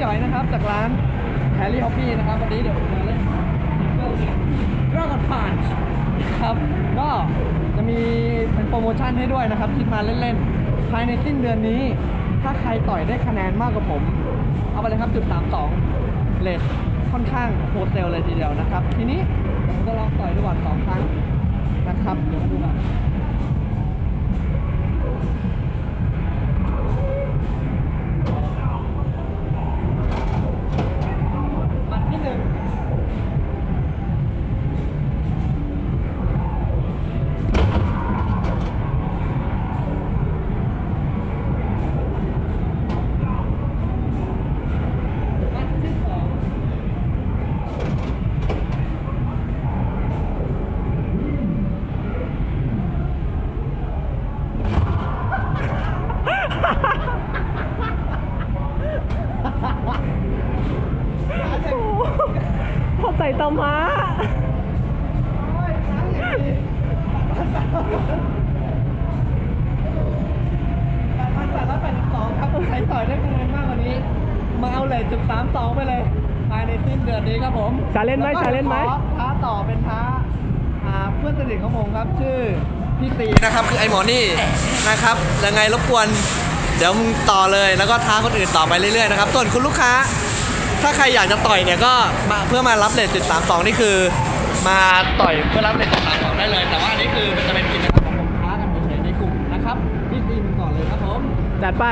พี่หอยนะครับ จากร้านแฮร์รี่ฮอปปี้นะครับ วันนี้เดี๋ยวผมมาเล่นรอบกันผ่านครับ ก็จะมีเป็นโปรโมชั่นให้ด้วยนะครับ คิดมาเล่นๆ ภายในสิ้นเดือนนี้ ถ้าใครต่อยได้คะแนนมากกว่าผม เอาไปเลยครับจุด32เลทค่อนข้างโหดเซลเลยทีเดียวนะครับ ทีนี้ผมจะลองต่อยดูก่อนสองครั้งนะครับ เดี๋ยวมาดูกัน ใส่ตาม้าโอ้ยขาอย่างนี้พันแปดร้อยแปดสิบสองครับใครต่อยได้คะแนนมากกว่านี้ มาเอาเลยจุดสามสองไปเลย ภายในสิ้นเดือนนี้ครับผมชาเลนจ์ไหมแวก็ชาเลนจ์ไหมขอท้าต่อเป็นท้าอ่าเพื่อนสนิทของผมครับ ชื่อพี่ตีนะครับคือไอหมอนี่นะครับยังไงรบกวน เดี๋ยวมึงต่อเลยแล้วก็ท้าคนอื่นต่อไปเรื่อยๆนะครับส่วนคุณลูกค้า ถ้าใครอยากจะต่อยเนี่ยก็มาเพื่อมารับเลทจุดสามสองนี่คือ มาต่อยเพื่อรับเลทจุดสามสองได้เลย แต่ว่าอันนี้คือมันจะเป็นกิจกรรมของผมค้ากันเฉยในกลุ่มนะครับพี่ตีมก่อนเลยครับผมจัดไป